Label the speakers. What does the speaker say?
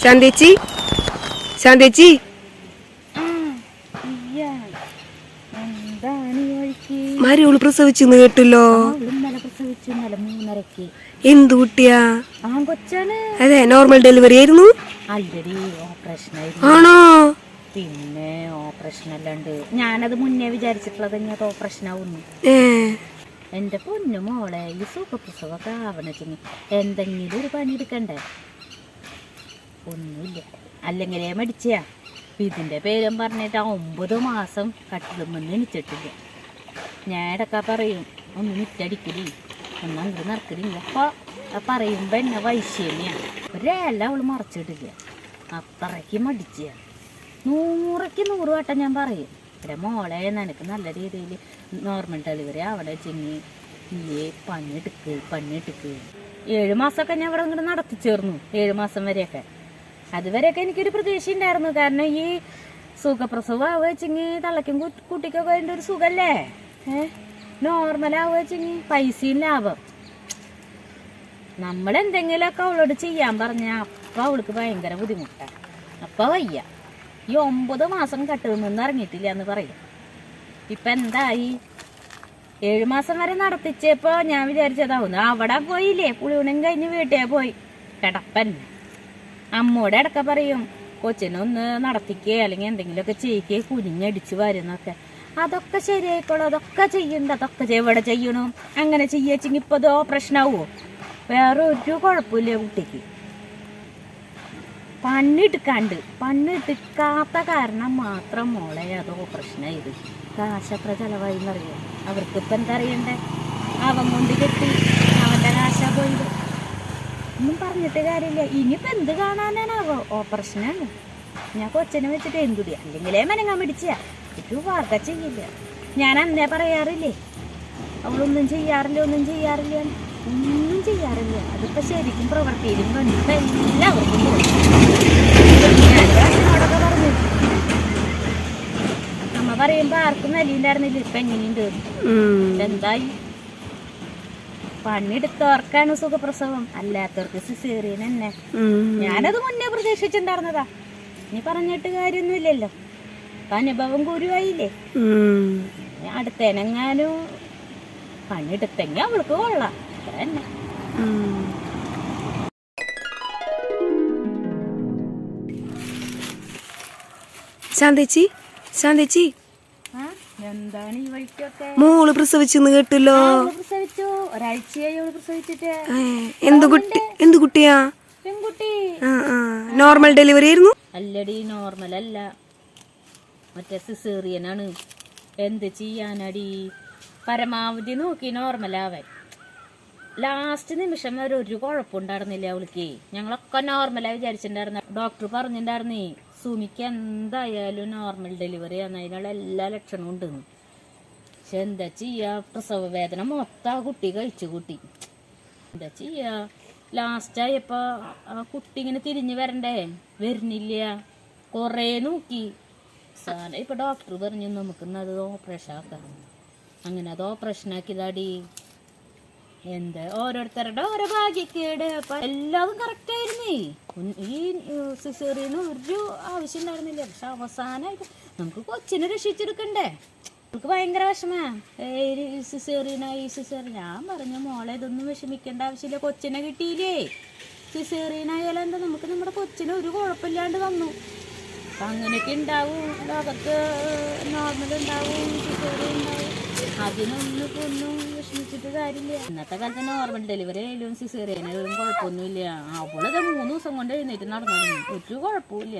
Speaker 1: ശാന്തേച്ചി ശാന്തേച്ചി മരിയോൾ കേട്ടല്ലോ
Speaker 2: പ്രസവിച്ചു മൂന്നരക്ക്
Speaker 1: എന്ത് കുട്ടിയാ? അതെ നോർമൽ ഡെലിവറി ആയിരുന്നു? ആണോ?
Speaker 2: പിന്നെ ഓപ്പറേഷൻ അല്ലാണ്ട് ഞാനത് മുന്നേ വിചാരിച്ചിട്ടുള്ളത് ഇനി അത് ഓപ്പറേഷൻ ആവുന്നു. എന്റെ പൊന്നു മോളെ ഈ സുഖപ്രസവമൊക്കെ ആവണെച്ചെങ്കിൽ എന്തെങ്കിലും ഒരു പണി എടുക്കണ്ടേ ഒന്നുമില്ല. അല്ലെങ്കിലേ മടിച്ചയാ. ഇതിന്റെ പേരും പറഞ്ഞിട്ട് ആ ഒമ്പത് മാസം കട്ടിലുമെന്ന് എണിച്ചിട്ടില്ല. ഞാൻ ഇടക്ക പറയും ഒന്ന് മിറ്റടിക്കടി. ഒന്ന് അങ്ങോട്ട് നടക്കലില്ല അപ്പോൾ പറയുമ്പോൾ എന്നെ വൈശ്യനെയാണ് ഒരേല അവൾ മറച്ചിട്ടില്ല. അത്രയ്ക്ക് മടിച്ചാ നൂറയ്ക്ക് നൂറ് വട്ടം ഞാൻ പറയും ഇവിടെ മോളെ നിനക്ക് നല്ല രീതിയിൽ നോർമൽ ഡെലിവറി അവിടെ ചെങ്ങി ഇല്ലേ പണിയെടുക്ക് പണിയെടുക്ക്. ഏഴ് മാസമൊക്കെ ഞാൻ ഇവിടെ ഇങ്ങോട്ട് നടത്തിച്ചേർന്നു. ഏഴ് മാസം വരെയൊക്കെ. അതുവരെയൊക്കെ എനിക്കൊരു പ്രതീക്ഷ ഉണ്ടായിരുന്നു കാരണം ഈ സുഖപ്രസവം ആവുക വെച്ചെങ്കിൽ തള്ളയ്ക്കും കുട്ടിക്കൊക്കെ അതിന്റെ ഒരു സുഖല്ലേ? ഏഹ് നോർമൽ ആവുക വെച്ചെങ്കിൽ പൈസയും ലാഭം. നമ്മൾ എന്തെങ്കിലുമൊക്കെ അവളോട് ചെയ്യാൻ പറഞ്ഞാൽ അപ്പം അവൾക്ക് ഭയങ്കര ബുദ്ധിമുട്ടാണ്. അപ്പം വയ്യ. ഈ ഒമ്പത് മാസം കട്ടുമെന്ന് ഇറങ്ങിയിട്ടില്ല എന്ന് പറയും. ഇപ്പം എന്തായി? ഏഴു മാസം വരെ നടത്തിച്ചപ്പോൾ ഞാൻ വിചാരിച്ചതാവുന്നു അവിടെ പോയില്ലേ? പുളിയുണും കഴിഞ്ഞ് വീട്ടിൽ പോയി. കിടപ്പൻ അമ്മോടെ ഇടക്ക പറയും കൊച്ചിനെ ഒന്ന് നടത്തിക്കേ അല്ലെങ്കിൽ എന്തെങ്കിലുമൊക്കെ ചെയ്യിക്കേ കുനിഞ്ഞടിച്ച് വരുന്നൊക്കെ. അതൊക്കെ ശരിയായിക്കോളൂ അതൊക്കെ ചെയ്യണ്ട അതൊക്കെ എവിടെ ചെയ്യണു. അങ്ങനെ ചെയ്യച്ചെങ്കിൽ ഇപ്പോൾ ഇതോ പ്രശ്നമാവോ വേറെ ഒരു കുഴപ്പമില്ല കുട്ടിക്ക്. പണ്ണിട്ട് പണിയെടുക്കാത്ത കാരണം മാത്രം മോളെ അതോ പ്രശ്നമായത് കാശത്ര ചെലവായി എന്നറിയാം? അവർക്കിപ്പം എന്താ അറിയണ്ടേ? അവൻ കൊണ്ട് കെട്ടി അവന്റെ കാശ പോയത്. ഒന്നും പറഞ്ഞിട്ട് കാര്യമില്ല. ഇനിയിപ്പോൾ എന്ത് കാണാനാണാവോ? ഓപ്പറേഷനാണ്. ഞാൻ കൊച്ചനെ വെച്ചിട്ട് എന്തുടി? അല്ലെങ്കിലേ മെനങ്ങാൻ പിടിച്ചാ ഒരു വാർത്ത ചെയ്യില്ല. ഞാൻ അന്നേ പറയാറില്ലേ? അവളൊന്നും ചെയ്യാറില്ല ഒന്നും ചെയ്യാറില്ല. ഒന്നും ചെയ്യാറില്ല. അതിപ്പോൾ ശരിക്കും പ്രവർത്തിയിലും കണ്ടിട്ട് എല്ലാവർക്കും തോന്നി. ഞാൻ അച്ഛനോടൊക്കെ പറഞ്ഞു. അമ്മ പറയുമ്പോ ആർക്കും വിലയുണ്ടായിരുന്നില്ല ഇപ്പൊ എങ്ങനെയുണ്ട്. എന്തായി? പണിയെടുത്തവർക്കാണ് സുഖപ്രസവം. അല്ലാത്തവർക്ക് സിസേറിയൻ തന്നെ. ഞാനത് മുന്നേ പ്രതീക്ഷിച്ചിട്ടുണ്ടായിരുന്നതാ. നീ പറഞ്ഞിട്ട് കാര്യമൊന്നുമില്ലല്ലോ. അനുഭവം ഗുരുവായില്ലേ? അടുത്തേനെങ്ങാനും പണിയെടുത്തെങ്കിൽ അവൾക്ക് കൊള്ളാം. അത്ര തന്നെ.
Speaker 1: ശാന്തിച്ചി ശാന്തേച്ചി. മോൾ പ്രസവിച്ചെന്ന് കേട്ടല്ലോ.
Speaker 2: പ്രസവിച്ചു. ഒരാഴ്ചയായി അവൾ പ്രസവിച്ചിട്ട്.
Speaker 1: എന്ത് കുട്ടി എന്ത് കുട്ടിയാ?
Speaker 2: പെൺകുട്ടി.
Speaker 1: നോർമൽ ഡെലിവറി ആയിരുന്നു?
Speaker 2: അല്ലടി നോർമൽ അല്ല. മറ്റേ സിസേറിയനാണ് എന്ത് ചെയ്യാനടി? പരമാവധി നോക്കി നോർമൽ നോർമലാവാൻ ലാസ്റ്റ് നിമിഷം വരെ ഒരു കുഴപ്പമുണ്ടായിരുന്നില്ല അവൾക്ക്. ഞങ്ങളൊക്കെ നോർമലായി വിചാരിച്ചിട്ടുണ്ടായിരുന്നു. ഡോക്ടർ പറഞ്ഞിട്ടുണ്ടായിരുന്നേ. സുമിക്ക് എന്തായാലും നോർമൽ ഡെലിവറി ആണ്. അതിനുള്ള എല്ലാ ലക്ഷണവും ഉണ്ട് പക്ഷെ എന്താ ചെയ്യാ? പ്രസവ വേദന മൊത്തം ആ കുട്ടി കഴിച്ചു കുട്ടി. എന്താ ചെയ്യാ? ലാസ്റ്റ് ആയപ്പോ ആ കുട്ടി ഇങ്ങനെ തിരിഞ്ഞു വരണ്ടേ? വരുന്നില്ല. കുറേ നോക്കി. സാധനം ഇപ്പൊ ഡോക്ടർ പറഞ്ഞു നമുക്ക് ഇന്ന് അത് ഓപ്പറേഷൻ ആക്കാം. അങ്ങനെ അത് ഓപ്പറേഷൻ ആക്കിയതാടി. എന്താ? ഓരോരുത്തരുടെ ഓരോ ഭാഗ്യക്കേട്. എല്ലാം എല്ലാതും കറക്റ്റ് ഉൻ- ഈ ഒരു ആവശ്യം ഉണ്ടായിരുന്നില്ല. പക്ഷെ അവസാനമായിട്ട് നമുക്ക് കൊച്ചിനെ രക്ഷിച്ചെടുക്കണ്ടേ? നമുക്ക് ഭയങ്കര വിഷമാ. ഈ സിസേറി ഞാൻ പറഞ്ഞു മോളെ ഇതൊന്നും വിഷമിക്കേണ്ട ആവശ്യമില്ല. കൊച്ചിനെ കിട്ടിയില്ലേ? സിസേറിയനായാലും എന്താ? നമുക്ക് നമ്മുടെ കൊച്ചിനെ ഒരു കുഴപ്പമില്ലാണ്ട് വന്നു. അങ്ങനെയൊക്കെ ഉണ്ടാവും. ലോകത്ത് നോർമൽ ഉണ്ടാവും. സിസേറിയ ഉണ്ടാവും. അതിനൊന്നും ഇപ്പൊ ഒന്നും വിഷമിച്ചിട്ട് കാര്യമില്ല. ഇന്നത്തെ കാലത്ത് നോർമൽ ഡെലിവറി ആയാലും സിസേറിയനായാലും കുഴപ്പമൊന്നുമില്ല. അവളത് മൂന്ന് ദിവസം കൊണ്ട് എഴുന്നേറ്റ് നടന്നു ഒരു കുഴപ്പമില്ല